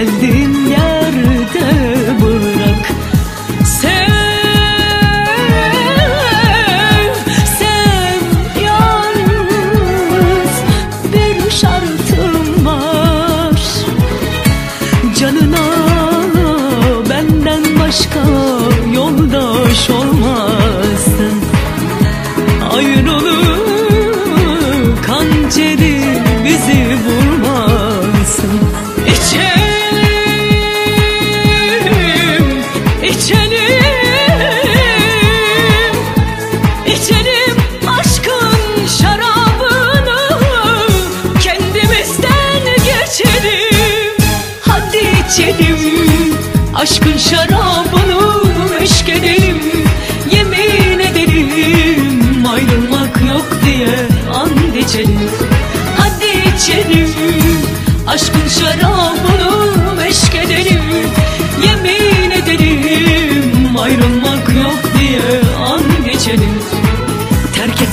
geldiğin yerde bırak. Sev, sev yalnız bir şartım var. Canına benden başka yoldaş olmazsın. Ayrılık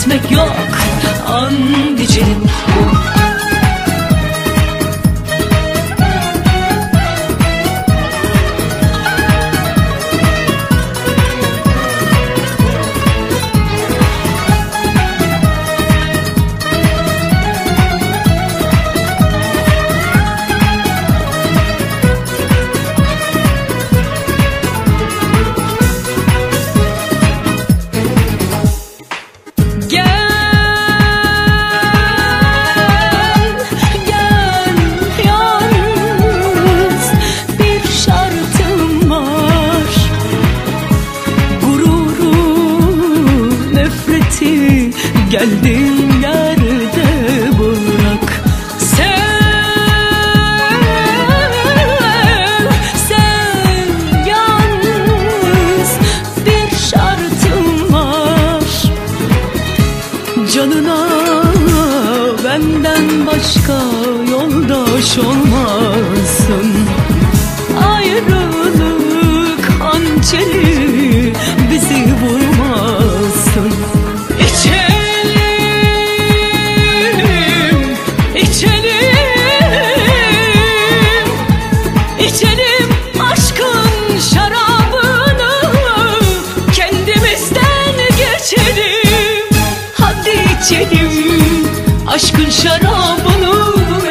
etmek yok. An içelim nefreti geldiğin yerde bırak. Sev, sev yalnız bir şartım var. Canına benden başka yoldaş olmasın şarabını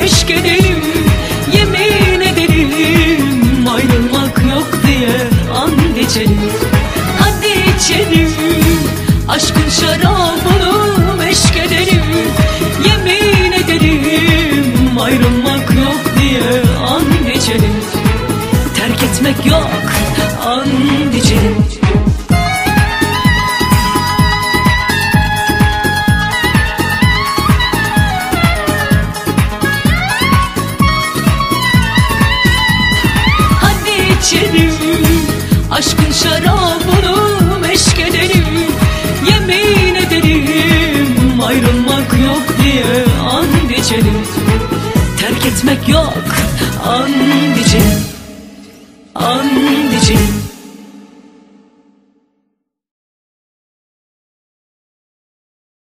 Eşk yemin edelim Ayrılmak yok diye and içelim Hadi içelim aşkın şarabını Eşk yemin edelim Ayrılmak yok diye and içelim Terk etmek yok and içelim etmek yok. And içelim And içelim